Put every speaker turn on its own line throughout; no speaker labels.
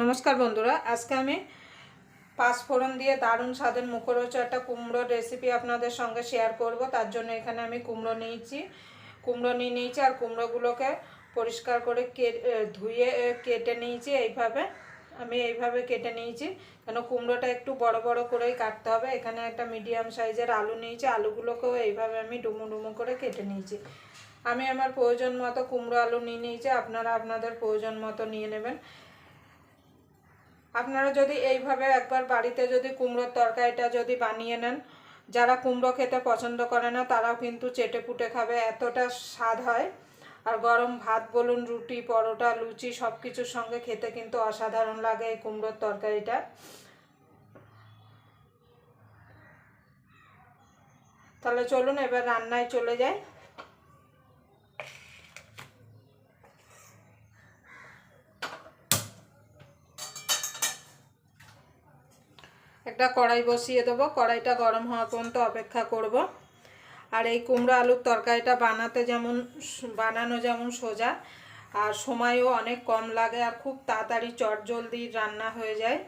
নমস্কার বন্ধুরা, আজকে আমি পাঁচফোড়ন দিয়ে দারুণ স্বাদের মুখরোচ একটা কুমড়োর রেসিপি আপনাদের সঙ্গে শেয়ার করব। তার জন্য এখানে আমি কুমড়ো নিয়েছি। কুমড়ো নিয়ে নিয়েছি আর কুমড়োগুলোকে পরিষ্কার করে ধুয়ে কেটে নিয়েছি এইভাবে। আমি এইভাবে কেটে নিয়েছি। কেন কুমড়োটা একটু বড় বড় করেই কাটতে হবে। এখানে একটা মিডিয়াম সাইজের আলু নিয়েছি। আলুগুলোকেও এইভাবে আমি ডুমো ডুমো করে কেটে নিয়েছি। আমি আমার প্রয়োজন মতো কুমড়ো আলু নিয়ে নিয়েছি। আপনারা আপনাদের প্রয়োজন মতো নিয়ে নেবেন। আপনারা যদি এইভাবে একবার বাড়িতে যদি কুমড়োর তরকারিটা যদি বানিয়ে নেন, যারা কুমড়ো খেতে পছন্দ করে না, তারাও কিন্তু চেটে পুটে খাবে, এতটা স্বাদ হয়। আর গরম ভাত বলুন, রুটি, পরোটা, লুচি সব কিছুর সঙ্গে খেতে কিন্তু অসাধারণ লাগে এই কুমড়োর তরকারিটা। তাহলে চলুন, এবার রান্নায় চলে যাই। একটা কড়াই বসিয়ে দেবো। কড়াইটা গরম হওয়া পর্যন্ত অপেক্ষা করব। আর এই কুমড়ো আলুর তরকারিটা বানাতে যেমন বানানো যেমন সোজা, আর সময়ও অনেক কম লাগে আর খুব তাড়াতাড়ি চট জলদি রান্না হয়ে যায়।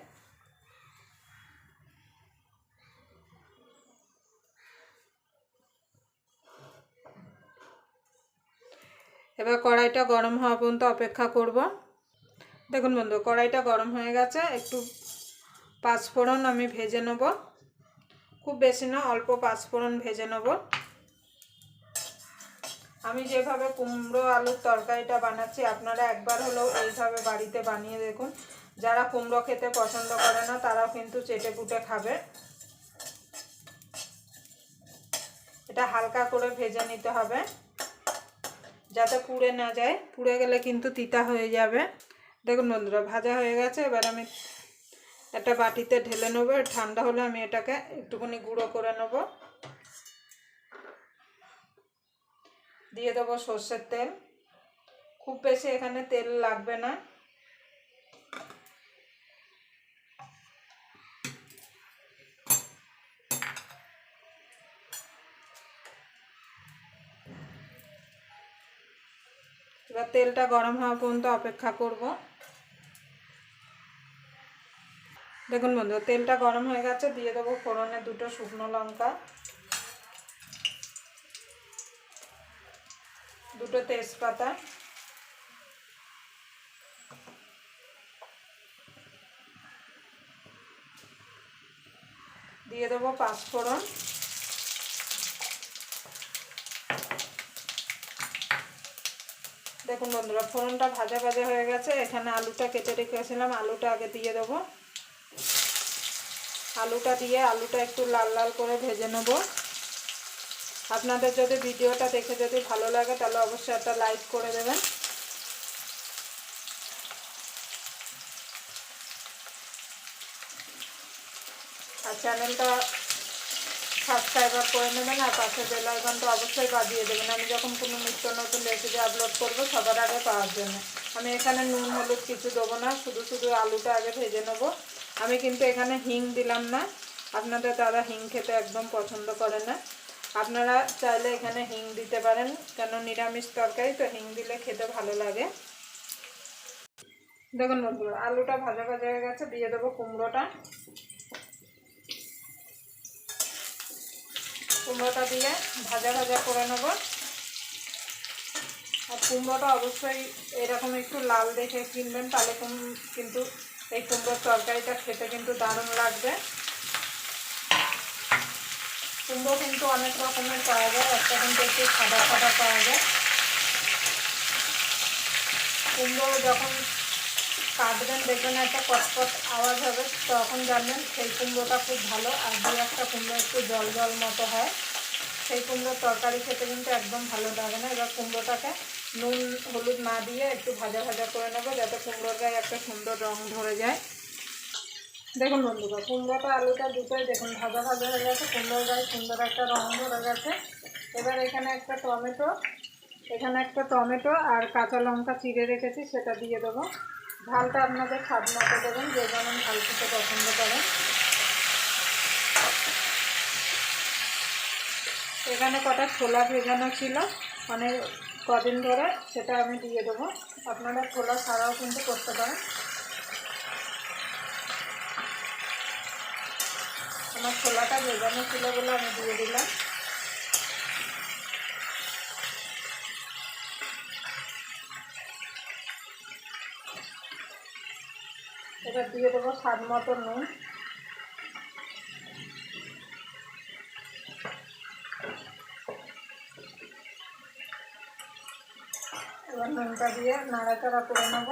এবার কড়াইটা গরম হওয়া পর্যন্ত অপেক্ষা করব। দেখুন বন্ধু, কড়াইটা গরম হয়ে গেছে। একটু পাঁচফোড়ন আমি ভেজে নেব। খুব বেশি না, অল্প পাঁচফোড়ন ভেজে নেব। আমি যেভাবে কুমড়ো আলুর তরকারিটা বানাচ্ছি, আপনারা একবার হলেও এইভাবে বাড়িতে বানিয়ে দেখুন। যারা কুমড়ো খেতে পছন্দ করে না, তারাও কিন্তু চেটে পুটে খাবে। এটা হালকা করে ভেজে নিতে হবে, যাতে পুড়ে না যায়। পুড়ে গেলে কিন্তু তিতা হয়ে যাবে। দেখুন বন্ধুরা, ভাজা হয়ে গেছে, এবার আমি একটা বাটিতে ঢেলে নেব ঠান্ডা হলে আমি এটাকে একটুখানি গুঁড়ো করে নেব। দিয়ে দেবো সর্ষের তেল। খুব বেশি এখানে তেল লাগবে না। এবার তেলটা গরম হওয়া পর্যন্ত অপেক্ষা করব। দেখুন বন্ধু তেলটা গরম হয়ে গেছে, দিয়ে দেবো ফোড়নে দুটো শুকনো লঙ্কা, দুটো তেজপাতা, দিয়ে দেবো পাঁচফোড়ন, দেখুন বন্ধুরা, ফোড়নটা ভাজা ভাজা হয়ে গেছে, এখানে আলুটা কেটে রেখেছিলাম, আলুটা আগে দিয়ে দেবো। আলুটা দিয়ে আলুটা একটু লাল লাল করে ভেজে নেব। আপনাদের যদি ভিডিওটা দেখে যদি ভালো লাগে, তাহলে অবশ্যই একটা লাইক করে দেবেন। আর চ্যানেলটা সাবস্ক্রাইবার করে নেবেন, আর পাশে বেল আইকনটা অবশ্যই বাজিয়ে দেবেন। আমি যখন কোনো নিত্য নতুন রেসিপি আপলোড করব, সবার আগে পাওয়ার জন্য। আমি এখানে নুন, হলুদ কিছু দেবো না, শুধু শুধু আলুটা আগে ভেজে নেব। আমি কিন্তু এখানে হিং দিলাম না। আপনাদের দাদা হিং খেতে একদম পছন্দ করে না। আপনারা চাইলে এখানে হিং দিতে পারেন, কেন নিরামিষ তরকারি, তো হিং দিলে খেতে ভালো লাগে। দেখুন বন্ধুরা, আলুটা ভাজা ভাজা হয়ে গেছে, দিয়ে দেবো কুমড়োটা। কুমড়োটা দিয়ে ভাজা ভাজা করে নেব। আর কুমড়োটা অবশ্যই এরকম একটু লাল দেখে কিনবেন, তাহলে কিন্তু এই কুমড়োর তরকারিটা খেতে কিন্তু দারুণ লাগবে। কুমড়ো কিন্তু অনেক রকমের পাওয়া যায়, একটা কিন্তু একটু সাদা সাদা পাওয়া যায়। কুমড়ো যখন কাটবেন, দেখবেন একটা কটকট আওয়াজ হবে, তখন জানবেন সেই কুমড়োটা খুব ভালো, আর দু একটা কুমড়ো একটু জল জল মতো হয়। সেই কুমড়োর তরকারি খেতে কিন্তু একদম ভালো লাগে না, এবার কুমড়োটাকে নুন হলুদ না দিয়ে একটু ভাজা ভাজা করে নেব যাতে কুমড়োর গায়ে একটা সুন্দর রং ধরে যায়। দেখুন বন্ধুরা, কুমড়োটা, আলুটা দুটোই দেখুন ভাজা ভাজা হয়ে গেছে, কুমড়োর গায়ে সুন্দর একটা রং ধরে গেছে। এবার এখানে একটা টমেটো, এখানে একটা টমেটো আর কাঁচা লঙ্কা চিড়ে রেখেছি, সেটা দিয়ে দেবো। ঝালটা আপনাদের স্বাদ মতো দেবেন, যে যেমন ঝাল খেতে পছন্দ করেন। এখানে কটা ছোলা ভেজানো ছিল অনেক কদিন ধরে সেটা আমি দিয়ে দেবো। আপনারা খোলা ছাড়াও কিন্তু করতে পারেন। আমার ছোলাটা ভেজানো ছিল বলে আমি দিয়ে দিলাম। এটা দিয়ে দেবো স্বাদ মতো নুন। এবার নুনটা দিয়ে নাড়াচাড়া করে নেব।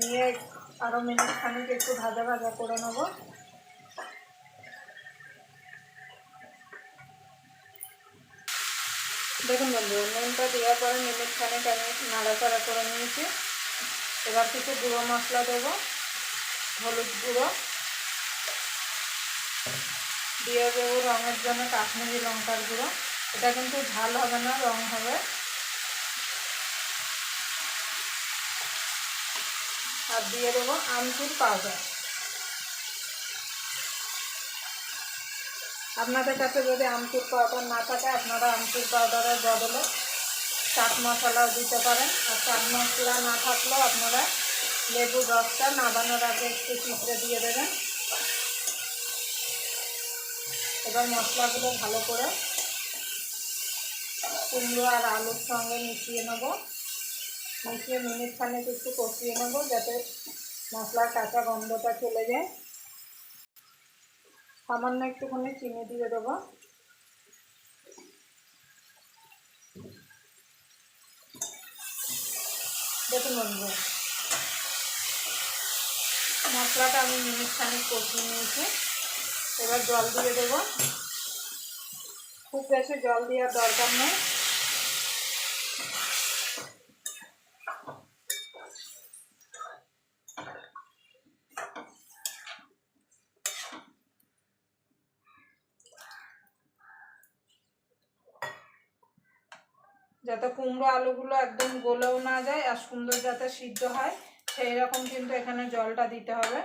নিয়ে আরও মিনিট খানিক একটু ভাজা ভাজা করে নেব। দেখুন বন্ধু নুনটা দেওয়ার পরে মিনিট খানিক আমি নাড়াচাড়া করে নিয়েছি। এবার কিছু গুঁড়ো মশলা দেবো, হলুদ গুঁড়ো। দিয়ে দেবো রঙের জন্য কাশ্মীরি লঙ্কার গুঁড়ো। এটা কিন্তু ঝাল হবে না, রং হবে। আর দিয়ে দেবো, আমচুর পাউডার। আপনাদের কাছে যদি আমচুর পাউডার না থাকে, আপনারা আমচুর পাউডারের বদলে চাট মশলাও দিতে পারেন। আর চাট মশলা না থাকলেও আপনারা লেবুর রসটা নাবানোর আগে একটু চিপড়ে দিয়ে দেবেন। এবার মশলাগুলো ভালো করে কুমড়ো আর আলুর সঙ্গে মিশিয়ে নেব। মিশিয়ে মিনিট খানেক একটু কষিয়ে নেব যাতে মশলার কাঁচা গন্ধটা চলে যায়। সামান্য একটুখানি চিনি দিয়ে দেবো। দেখুন বন্ধু মশলাটা আমি মিনিট খানিক কষিয়ে নিয়েছি। এবার জল দিয়ে দেবো। খুব বেশি জল দেওয়ার দরকার নেই। যাতে কুমড়ো আলুগুলো একদম গলেও না যায় আর সুন্দর যাতে সিদ্ধ হয়, সেই রকম কিন্তু এখানে জলটা দিতে হবে।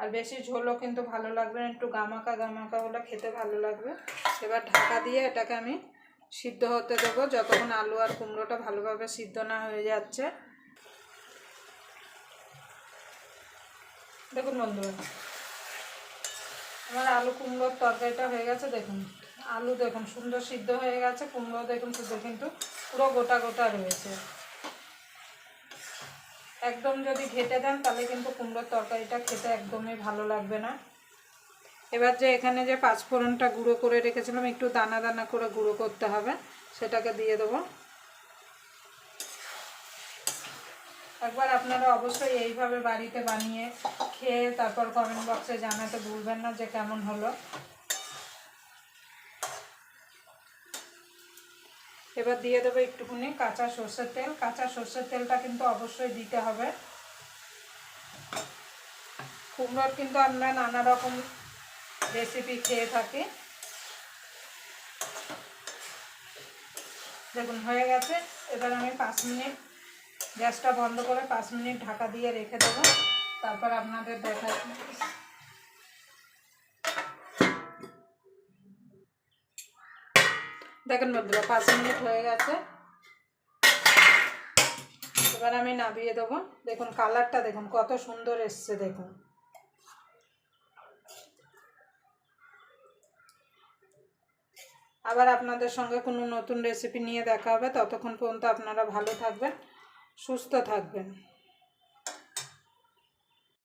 আর বেশি ঝোলও কিন্তু ভালো লাগবে না, একটু গামাকা গামাকা হলে খেতে ভালো লাগবে। এবার ঢাকা দিয়ে এটাকে আমি সিদ্ধ হতে দেবো, যতক্ষণ আলু আর কুমড়োটা ভালোভাবে সিদ্ধ না হয়ে যাচ্ছে। দেখুন বন্ধুরা, আমার আলু কুমড়োর তরকারিটা হয়ে গেছে, দেখুন। আলু দেখুন, সুন্দর সিদ্ধ হয়ে গেছে, কুমড়ো দেখুন শুধু কিন্তু পুরো গোটা গোটা রয়েছে। একদম যদি ঘেটে দেন, তাহলে কিন্তু কুমড়োর তরকারিটা খেতে একদমই ভালো লাগবে না। এবার যে এখানে যে পাঁচফোড়নটা গুঁড়ো করে রেখেছিলাম, একটু দানা দানা করে গুঁড়ো করতে হবে, সেটাকে দিয়ে দেবো। একবার আপনারা অবশ্যই এইভাবে বাড়িতে বানিয়ে খেয়ে তারপর কমেন্ট বক্সে জানাতে ভুলবেন না যে কেমন হলো। এবার দিয়ে দেবো একটুখানি কাঁচা সর্ষের তেল। কাঁচা সর্ষের তেলটা কিন্তু অবশ্যই দিতে হবে। কুমড়োর কিন্তু আমরা নানা রকম রেসিপি খেয়ে থাকি। দেখুন, হয়ে গেছে। এবার আমি পাঁচ মিনিট গ্যাসটা বন্ধ করে পাঁচ মিনিট ঢাকা দিয়ে রেখে দেবো। তারপর আপনাদের দেখা দেখেন বন্ধুরা, পাঁচ মিনিট হয়ে গেছে। এবার আমি নামিয়ে দেবো। দেখুন, কালারটা দেখুন, কত সুন্দর এসছে, দেখুন। আবার আপনাদের সঙ্গে কোনো নতুন রেসিপি নিয়ে দেখা হবে। ততক্ষণ পর্যন্ত আপনারা ভালো থাকবেন, সুস্থ থাকবেন।